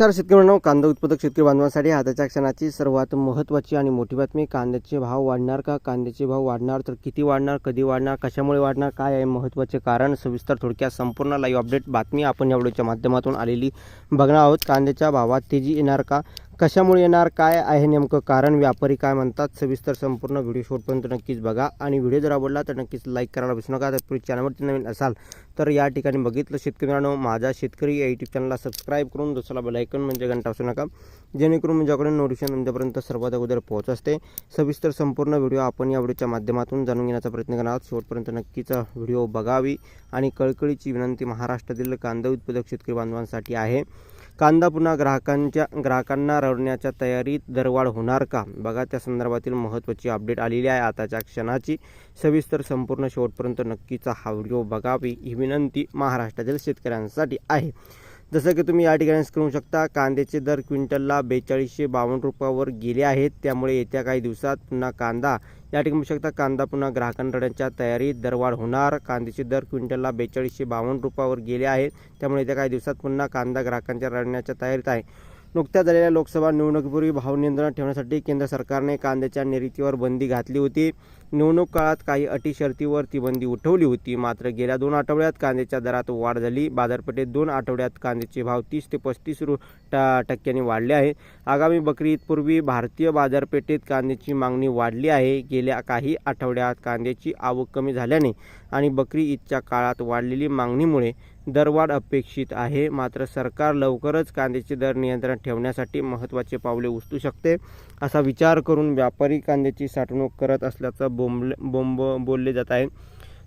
नमस्कार शेतकरी मित्रांनो कांदा उत्पादक शेतकरी बांधवांसाठी आताच्या क्षणाची सर्वात महत्त्वाची आणि मोठी बातमी कांद्याचे भाव वाढणार का? कांद्याचे भाव वाढणार तर किती वाढणार कधी वाढणार कशामुळे वाढणार काय आहे महत्त्वाचे कारण? सविस्तर थोडक्यात संपूर्ण लाईव्ह अपडेट बातमी आपण या व्हिडिओच्या माध्यमातून आलेली बघणार आहोत. कांद्याच्या भावात तेजी येणार का? कशामुळे येणार काय आहे नेमकं कारण व्यापारी काय म्हणतात सविस्तर संपूर्ण व्हिडिओ शेवटपर्यंत नक्कीच बघा. आणि व्हिडिओ जर आवडला तर नक्कीच लाईक करायला विसरू नका. तर पुढे चॅनलवरती नवीन असाल तर या ठिकाणी बघितलं शेतकऱ्यांनो माझा शेतकरी या यूट्यूब चॅनलला सबस्क्राईब करून दुसरा बेलायकन म्हणजे घंटा असू नका. जेणेकरून माझ्याकडे नोटिफिकेशन तुमच्यापर्यंत सर्वात अगोदर पोहोच असते. सविस्तर संपूर्ण व्हिडिओ आपण या व्हिडिओच्या माध्यमातून जाणून घेण्याचा प्रयत्न करणार आहोत. शेवटपर्यंत नक्कीच व्हिडिओ बघावी. आणि कळकळीची विनंती महाराष्ट्रातील कांदा उत्पादक शेतकरी बांधवांसाठी आहे. कांदा पुन्हा ग्राहकांच्या ग्राहकांना रडण्याच्या तयारीत दरवाढ होणार का? बघा त्या संदर्भातील महत्त्वाची अपडेट आलेली आहे. आताच्या क्षणाची सविस्तर संपूर्ण शेवटपर्यंत नक्कीचा हा व्हिडिओ बघावी ही विनंती महाराष्ट्रातील शेतकऱ्यांसाठी आहे. जसं की तुम्ही या ठिकाणी करू शकता कांद्याचे दर क्विंटलला बेचाळीसशे बावन्न रुपयावर गेले आहेत. त्यामुळे येत्या काही दिवसात पुन्हा कांदा या ठिकाणी शकता कांदा पुन्हा ग्राहकांकडच्या तयारीत दरवाढ होणार. कांद्याचे दर क्विंटलला बेचाळीसशे बावन्न रुपयावर गेले आहेत. त्यामुळे येत्या काही दिवसात पुन्हा कांदा ग्राहकांच्या रडण्याच्या तयारीत आहे. नुकत्याच झालेल्या लोकसभा निवडणुकीपूर्वी भाव नियंत्रण ठेवण्यासाठी केंद्र सरकारने कांद्याच्या निर्यातीवर बंदी घातली होती. निवडणूक काळात काही अटी शर्तीवर ती बंदी उठवली होती. मात्र गेल्या दोन आठवड्यात कांद्याच्या दरात वाढ झाली. बाजारपेठेत दोन आठवड्यात कांद्याचे भाव तीस ते पस्तीस रु टक्क्यांनी वाढले आहे. आगामी बकरी ईदपूर्वी भारतीय बाजारपेठेत कांद्याची मागणी वाढली आहे. गेल्या काही आठवड्यात कांद्याची आवक कमी झाल्याने आणि बकरी ईदच्या काळात वाढलेली मागणीमुळे दरवाढ अपेक्षित आहे. मात्र सरकार लवकरच कांद्याचे दर नियंत्रण ठेवण्यासाठी महत्त्वाचे पावले उचलू शकते असा विचार करून व्यापारी कांद्याची साठवणूक करत असल्याचं बोंबले बोंब बोलले जात आहे.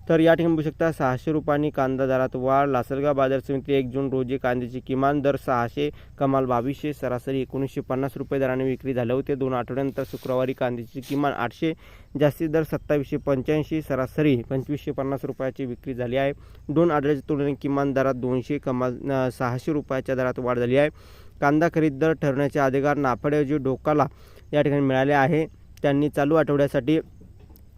तर या ठिकाणी बघू शकता सहाशे रुपयांनी कांदा दरात वाढ. लासलगाव बाजार समिती एक जून रोजी कांद्याची किमान दर सहाशे कमाल बावीसशे सरासरी एकोणीसशे पन्नास रुपये दराने विक्री झाले होते. दोन आठवड्यानंतर शुक्रवारी कांद्याची किमान आठशे जास्तीत दर सत्तावीसशे पंच्याऐंशी सरासरी पंचवीसशे पन्नास रुपयाची विक्री झाली आहे. दोन आठवड्याच्या तुलनेत किमान दरात दोनशे कमाल सहाशे रुपयाच्या दरात वाढ झाली आहे. कांदा खरेदी दर ठरवण्याचे अधिकार नाफेडऐवजी डोकाला या ठिकाणी मिळाले आहे. त्यांनी चालू आठवड्यासाठी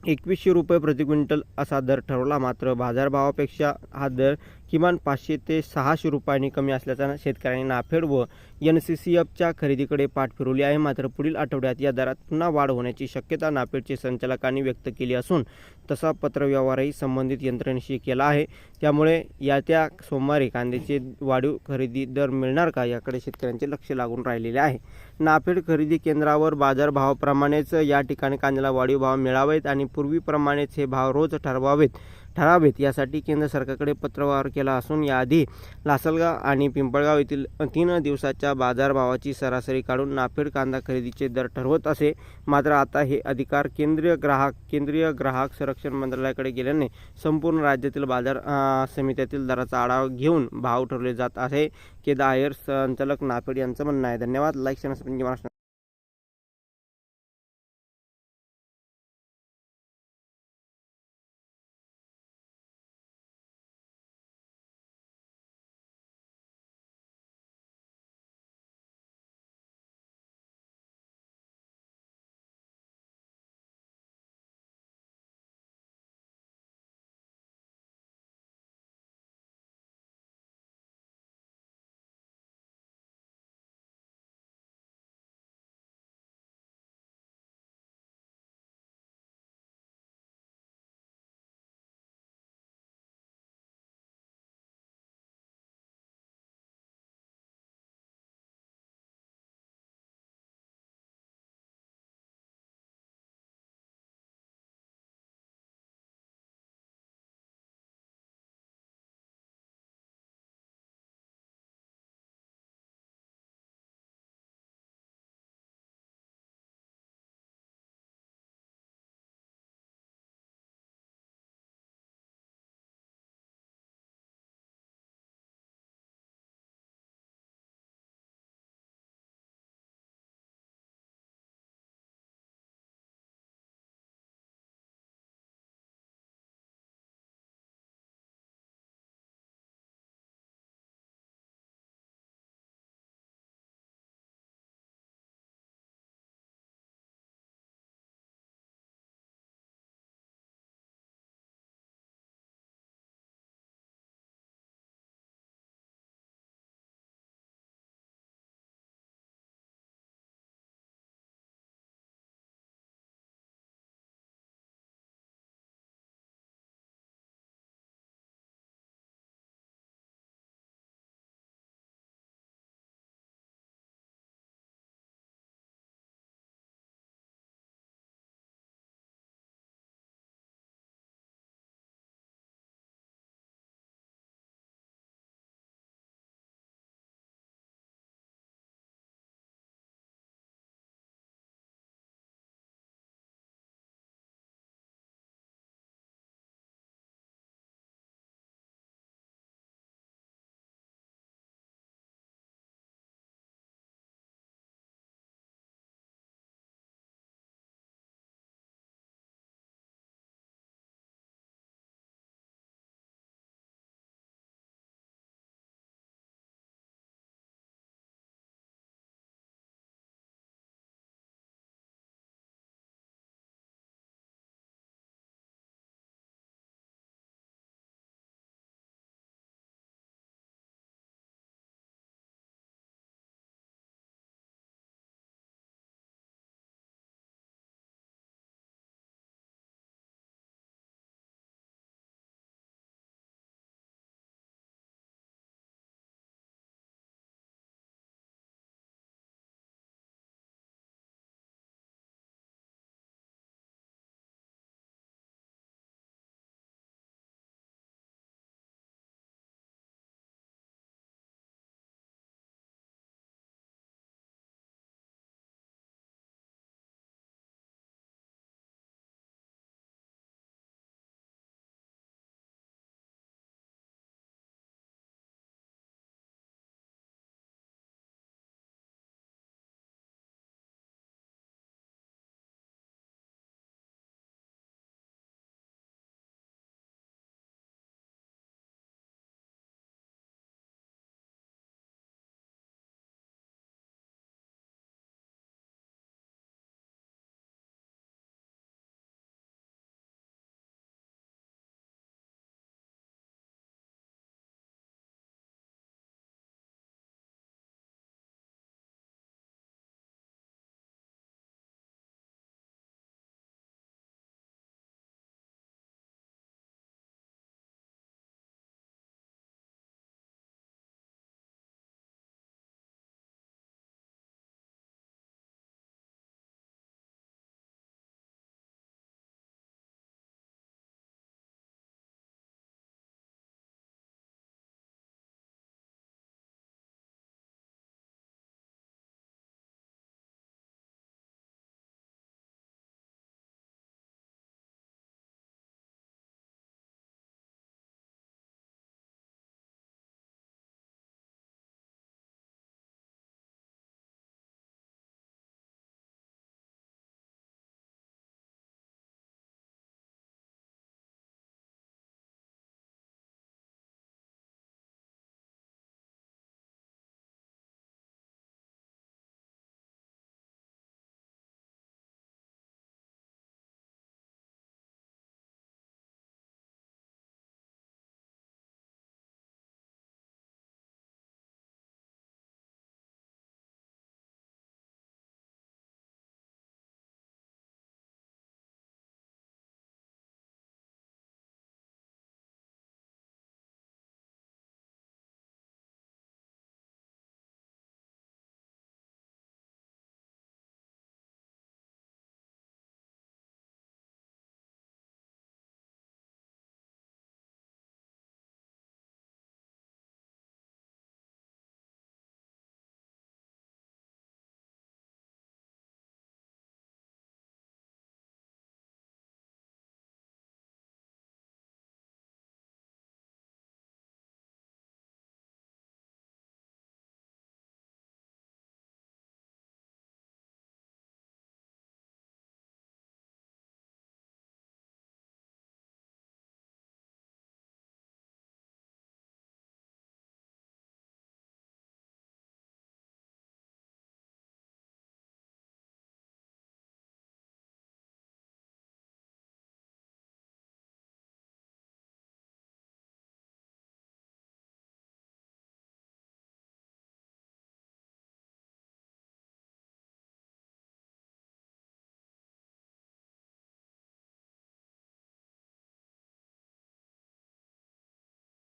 एकवीसशे रुपये प्रति क्विंटल असा दर ठरवला. मात्र बाजारभावापेक्षा हा दर किमान पाचशे ते सहाशे रुपयांनी कमी असल्याचा शेतकऱ्यांनी नाफेड व एन सी सी एफच्या खरेदीकडे पाठ फिरवली आहे. मात्र पुढील आठवड्यात या दरात पुन्हा वाढ होण्याची शक्यता नाफेडचे संचालकांनी व्यक्त केली असून तसा पत्रव्यवहारही संबंधित यंत्रणेशी केला आहे. त्यामुळे या त्या सोमवारी कांद्याचे वाढीव खरेदी दर मिळणार का याकडे शेतकऱ्यांचे लक्ष लागून राहिलेले आहे. नाफेड खरेदी केंद्रावर बाजारभावाप्रमाणेच या ठिकाणी कांद्याला वाढीव भाव मिळावेत आणि पूर्वीप्रमाणेच हे भाव रोज ठरवावेत. ठरावेत यासाठी केंद्र सरकारकडे पत्रव्यवहार केला असून याआधी लासलगाव आणि पिंपळगाव येथील तीन दिवसाच्या बाजारभावाची सरासरी काढून नाफेड कांदा खरेदीचे दर ठरवत असे. मात्र आता हे अधिकार केंद्रीय ग्राहक केंद्रीय ग्राहक संरक्षण मंत्रालयाकडे गेल्याने संपूर्ण राज्यातील बाजार समित्यातील दराचा आढावा घेऊन भाव ठरवले जात आहे केदायर संचालक नाफेड यांचं म्हणणं आहे. धन्यवाद. Like share Maharashtra